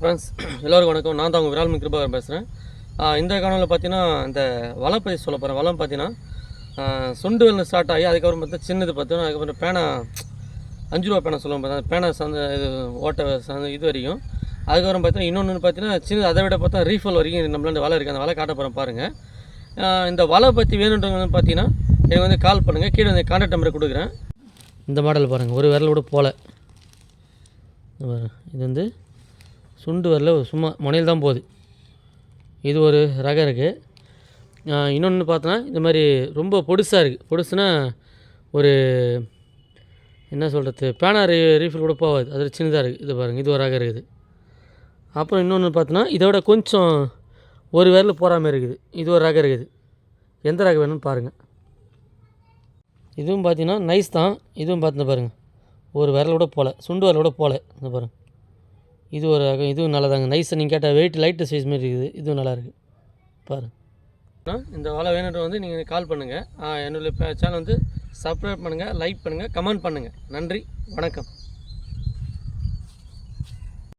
Friends எல்லோருக்கும் வணக்கம். நான் தான் உங்கள் விரால் கிருபாகர் பேசுகிறேன் இந்த காணொலியில் பார்த்தீங்கன்னா இந்த வலை பற்றி சொல்ல போகிறேன் வளம் பார்த்தீங்கன்னா சுண்டு வெள்ளம் ஸ்டார்ட் ஆகி அதுக்கப்புறம் பார்த்தா சின்னது பார்த்தோன்னா அதுக்கப்புறம் பேனா அஞ்சு ரூபா பேனா சொல்லுவோம் பார்த்தா பேனா சந்த இது ஓட்ட சந்த இது வரைக்கும். அதுக்கப்புறம் பார்த்தீங்கன்னா இன்னொன்று பார்த்தீங்கன்னா சின்னது அதை விட பார்த்தா ரீஃபல் வரைக்கும் நம்மளாண்ட வலை இருக்குது அந்த வலை காட்ட போகிறேன் பாருங்கள் இந்த வலை பற்றி வேணுன்றவங்க வந்து பார்த்தீங்கன்னா எனக்கு வந்து கால் பண்ணுங்கள் கீழே வந்து கான்டாக்ட் நம்பரை கொடுக்குறேன். இந்த மாடல் பாருங்கள் ஒரு விரல் கூட போகல இது வந்து சுண்டு வரல சும்மா முனையில் தான் போகுது. இது ஒரு ரகம் இருக்குது இன்னொன்று பார்த்தோன்னா இந்த மாதிரி ரொம்ப பொடுசாக இருக்குது பொடுசுனா ஒரு என்ன சொல்கிறது பேனா ரீ ரீஃபில் கூட போகாது. அது சின்னதாக இருக்குது இது பாருங்கள் இது ஒரு ரகம் இருக்குது. அப்புறம் இன்னொன்று பார்த்தோன்னா இதோட கொஞ்சம் ஒரு விரல் போகிற மாதிரி இருக்குது. இது ஒரு ரகம் இருக்குது. எந்த ரகம் வேணும்னு பாருங்கள் இதுவும் பார்த்தீங்கன்னா நைஸ் தான். இதுவும் பார்த்து பாருங்கள் ஒரு விரலோட போகல சுண்டு விரலோட போகல இந்த பாருங்கள் இது ஒரு ரகம் இதுவும் நல்லதாங்க. நைஸாக நீங்கள் கேட்டால் வெயிட் லைட்டு சைஸ் மாதிரி இருக்குது. இதுவும் நல்லா இருக்குது இந்த வலை வேணுன்ற வந்து நீங்கள் கால் பண்ணுங்கள் என்னுடைய சேனல் வந்து சப்ஸ்கிரைப் பண்ணுங்கள் லைக் பண்ணுங்கள் கமெண்ட் பண்ணுங்கள் நன்றி வணக்கம்.